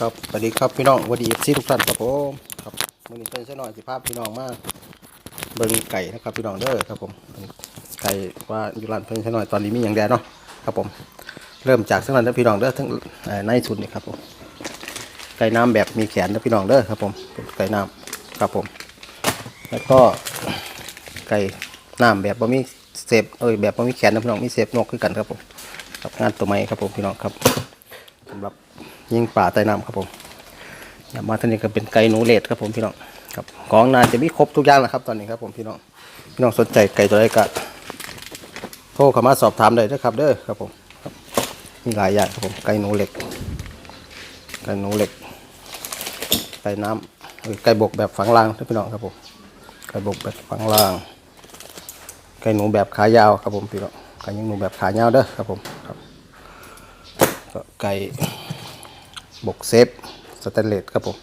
ครับสวัสดีครับพี่น้องสวัสดีเอฟซีทุกท่านครับผมครับวันนี้เป็นเช่นหน่อยสิภาพพี่น้องมาเบิ่งไก่นะครับพี่น้องเด้อครับผมไก่ว่าอยู่ร้านเพิ่นเช่นหน่อยตอนนี้มีอย่างแดเนาะครับผม เริ่มจากสักนั้นเด้อพี่น้องเด้อทั้งในสุดนี่ครับผมไก่น้ำแบบมีแขนเด้อพี่น้องเด้อครับผมไก่น้ำครับผม แล้วก็ไก่น้ำแบบบ่มีเสพเอ้ยแบบบ่มีแขนนะพี่น้องมีเสพนกคือกันครับผมกับงานตัวไม้ครับผมพี่น้องครับสำหรับ ยิงป่าใต้น้ำครับผมอย่ามาท่านี้ก็เป็นไก่หนูเลดครับผมพี่น้องครับของนานจะมีครบทุกอย่างแล้วครับ ตอนนี้ครับผมพี่น้องพี่น้องสนใจไก่ตัวใดก็โทรเข้ามาสอบถามได้เด้อครับ เด้อครับผมบมีหลายอย่างครับผมไก่หนูเหล็กไก่หนูเหล็กไก่น้ำเอ้ยไก่บกแบบฝังรางนพี่น้องครับผมไก่บกแบบฝังราง ไก่หนูแบบขายาวครับผมพี่น้องไก่ยังหนูแบบขายาวเด้อครับผมครับก็ไก่ บกเซฟสแตนเลสครับผม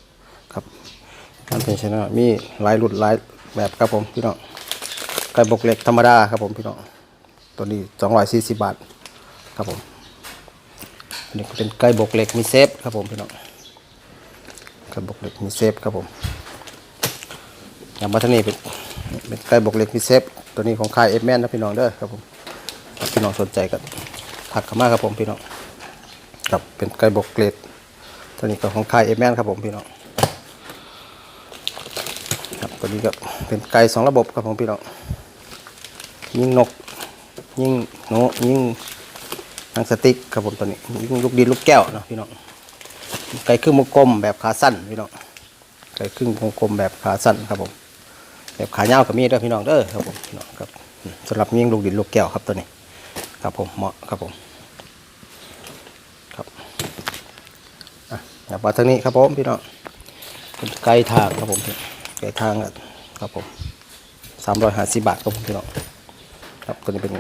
ครับการเป็นชนะมีหลายรุ่นหลายแบบครับผมพี่น้องไก่บกเหล็กธรรมดาครับผมพี่น้องตัวนี้240บาทครับผมอันนี้ก็เป็นไก่บกเหล็กมีเซฟครับผมพี่น้องไก่บกเหล็กมีเซฟครับผมอย่างมาทางนี้เป็นเป็นไก่บกเหล็กมีเซฟตัวนี้ของค่ายเอฟแมนนะพี่น้องเด้อครับผมพี่น้องสนใจก็ทักเข้ามาครับผมพี่น้องครับเป็นไก่บกเหล็ก ตัวนี้ก็ของค่ายเอแมนครับผมพี่น้องครับตัวนี้ก็เป็นไก่สองระบบครับผมพี่น้องยิงนกยิงหนูยิงหนังสติ๊กครับผมตัวนี้ยิงลูกดินลูกแก้วนะพี่น้องไก่ครึ่งวงกลมแบบขาสั้นพี่น้องไก่ครึ่งวงกลมแบบขาสั้นครับผมแบบขายาวก็มีด้อพี่น้องเด้อครับผมพี่น้องครับอืมสำหรับยิงลูกดินลูกแก้วครับตัวนี้ครับผมเหมาะครับผมครับ อะอย่ามาทางนี้ครับผมพี่น้องเป็นไก่ทางครับผมไก่ทางครับผมสามร้อยห้าสิบบาทครับผมพี่น้องครับตัวนี้เป็น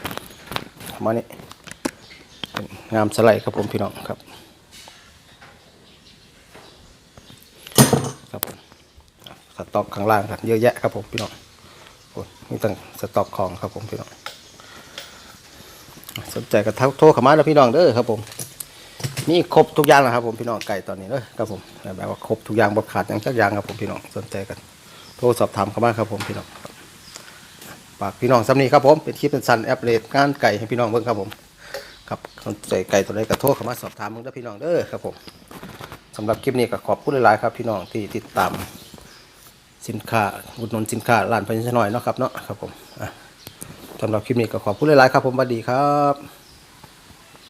ประมาณนี้เป็นงามสไลด์ครับผมพี่น้องครับครับผมสต็อกข้างล่างครับเยอะแยะครับผมพี่น้องโอ้ยมีตั้งสต็อกของครับผมพี่น้องสนใจก็ทักโทรเข้ามาแล้วพี่น้องเด้อครับผม มีครบทุกอย่างนะครับผมพี่น้องไก่ตอนนี้เด้อครับผมแบบว่าครบทุกอย่างบ่ขาดอย่างสักอย่างครับผมพี่น้องสนใจกันโทรสอบถามเข้ามาครับผมพี่น้องฝากพี่น้องสำนีครับผมเป็นคลิปเป็นสันแอปเลดงานไก่ให้พี่น้องเบิ่งครับผมครับสนใจไก่ตัวใดก็โทรเข้ามาสอบถามมึงเด้พี่น้องเด้อครับผมสำหรับคลิปนี้ก็ขอบคุณหลายๆครับ พี่น้องที่ติดตามสินค้าอุดหนุนสินค้าร้านพันชน้อยเนาะครับเนาะครับผมสำหรับคลิปนี้ก็ขอบคุณหลายๆครับผมสวัสดีครับ